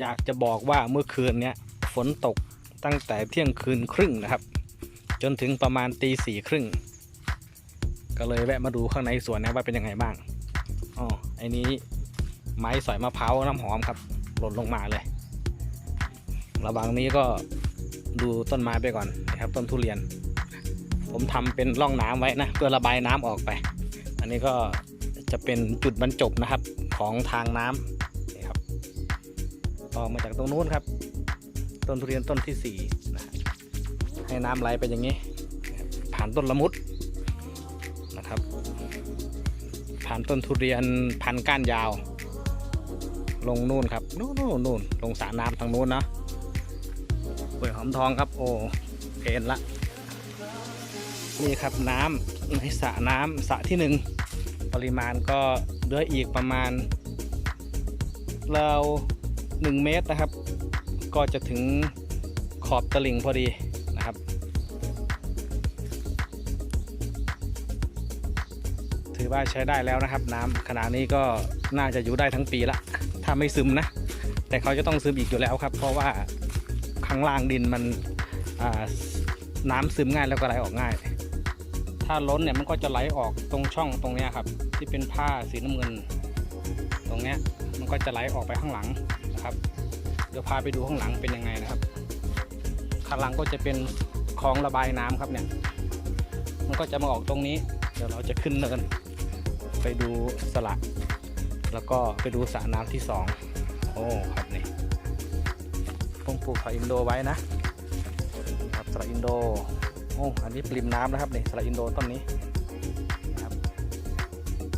อยากจะบอกว่าเมื่อคืนเนี้ยฝนตกตั้งแต่เที่ยงคืนครึ่งนะครับ จนถึงประมาณตีสี่ครึ่ง ก็เลยแวะมาดูข้างในสวนนะว่าเป็นยังไงบ้างอ๋อไอ้นี้ไม้สอยมะพร้าวน้ำหอมครับหล่นลงมาเลย ระหว่างนี้ก็ดูต้นไม้ไปก่อนนะครับ ต้นทุเรียน ผมทำเป็นร่องน้ำไว้นะเพื่อระบายน้ำออกไป อันนี้ก็จะเป็นจุดบรรจบนะครับของทางน้ำ ออกมาจากตรงนู้นครับ ต้นทุเรียนต้นที่สี่นะให้น้ำไหลไปอย่างนี้ ผ่านต้นละมุดนะครับ ผ่านต้นทุเรียนพันก้านยาว ลงนู่นครับนู่นนู่นนู่นลงสระน้ำทางนู้นนะเปิดหอมทองครับ โอ้เพนละนี่ครับน้ำในสระน้ำสระที่หนึ่งปริมาณก็เหลืออีกประมาณเรา หนึ่งเมตรนะครับ ก็จะถึงขอบตลิ่งพอดีนะครับ ถือว่าใช้ได้แล้วนะครับ น้ำขนาดนี้ก็น่าจะอยู่ได้ทั้งปีละถ้าไม่ซึมนะ แต่เขาจะต้องซึมอีกอยู่แล้วครับ เพราะว่าข้างล่างดินมันน้ำซึมง่ายแล้วก็ไหลออกง่าย ถ้าล้นเนี่ยมันก็จะไหลออกตรงช่องตรงเนี้ยครับ ที่เป็นผ้าสีน้ำเงิน ตรงเนี้ยมันก็จะไหลออกไปข้างหลัง ครับ เดี๋ยวพาไปดูข้างหลังเป็นยังไงนะครับข้างหลังก็จะเป็นคลองระบายน้ำครับเนี่ย มันก็จะมาออกตรงนี้ เดี๋ยวเราจะขึ้นเนิน ไปดูสระแล้วก็ไปดูสระน้ำที่สองโอ้ครับนี่ผมปลูกสระอินโดไว้นะครับสระอินโดโอ้อันนี้ปริมน้ำนะครับนี่สระอินโดต้นนี้นะครับ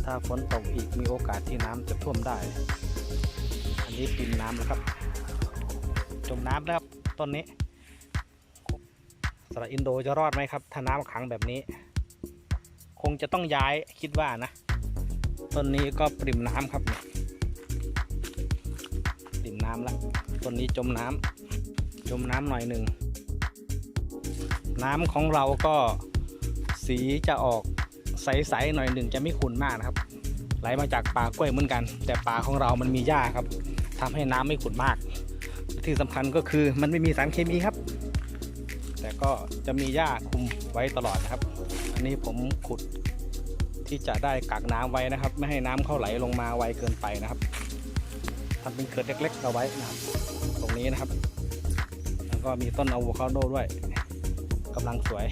ถ้าฝนตกอีกมีโอกาสที่น้ำจะท่วมได้ นนี้ปริมน้ำแล้วครับ จมน้ำแล้วครับต้นนี้สระอินโดจะรอดไหมครับ ถ้าน้ำขังแบบนี้ คงจะต้องย้ายคิดว่านะ ต้นนี้ก็ปริมน้ำครับปริมน้ำแล้วต้นนี้จมน้ำจมน้ำหน่อยหนึ่งน้ำของเราก็สีจะออกใสๆหน่อยหนึ่งจะไม่ขุ่นมากนะครับ ไหลมาจากป่ากล้วยเหมือนกัน แต่ป่าของเรามันมีหญ้าครับทำให้น้ำไม่ขุ่นมาก ที่สำคัญก็คือมันไม่มีสารเคมีครับ แต่ก็จะมีหญ้าคุมไว้ตลอดนะครับ อันนี้ผมขุดที่จะได้กักน้ำไว้นะครับ ไม่ให้น้ำเข้าไหลลงมาไวเกินไปนะครับทำเป็นเขื่อนเล็กๆเอาไว้นะครับ ตรงนี้นะครับ แล้วก็มีต้นอะโวคาโดด้วยกำลังสวย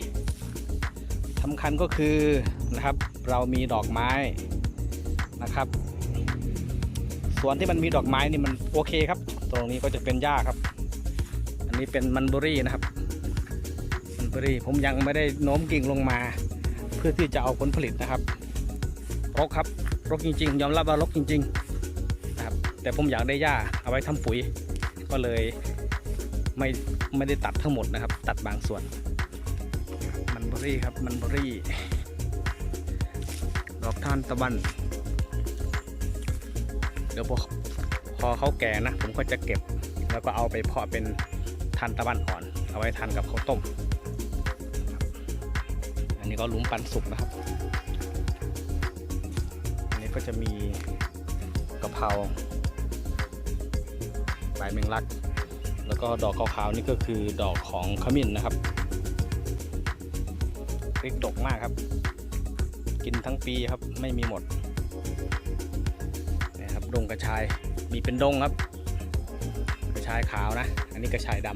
สำคัญก็คือนะครับเรามีดอกไม้ นะครับสวนที่มันมีดอกไม้นี่มันโอเคครับ ตรงนี้ก็จะเป็นหญ้าครับ อันนี้เป็นมันเบอรี่นะครับ มันเบอรี่ผมยังไม่ได้โน้มกิ่งลงมา เพื่อที่จะเอาผลผลิตนะครับรกครับรกจริง ๆ ยอมรับว่ารกจริงๆนะครับ แต่ผมอยากได้หญ้าเอาไว้ทำปุ๋ย ก็เลยไม่ไม่ได้ตัดทั้งหมดนะครับ ตัดบางส่วน มันเบอรี่ครับมันเบอรี่ดอกทานตะวัน เดี๋ยวพอพอเขาแก่นะ ผมก็จะเก็บ แล้วก็เอาไปเพาะเป็นทานตะวันอ่อน เอาไว้ทานกับข้าวต้ม อันนี้ก็ลุ้มปันสุกนะครับ อันนี้ก็จะมีกะเพราใบแมงลัก แล้วก็ดอกขาวๆนี่ก็คือดอกของขมิ้นนะครับพริกดกมากครับ กินทั้งปีครับไม่มีหมด ดงกระชาย มีเป็นดงครับ กระชายขาวนะ อันนี้กระชายด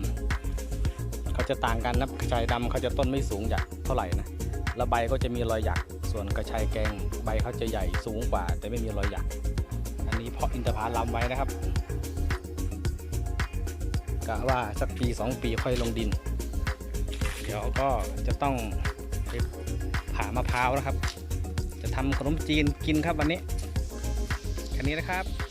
ำเขาจะต่างกันนะกระชายดำเขาจะต้นไม่สูงจากเท่าไหร่นะแล้วใบก็จะมีรอยหยัก ส่วนกระชายแกงใบเขาจะใหญ่สูงกว่า แต่ไม่มีรอยหยัก อันนี้เพาะอินทผลัมไว้นะครับกะว่าสักปีสองปีค่อยลงดิน เดี๋ยวก็จะต้องผ่ามะพร้าวนะครับ จะทำขนมจีนกินครับวันนี้ นี้นะครับ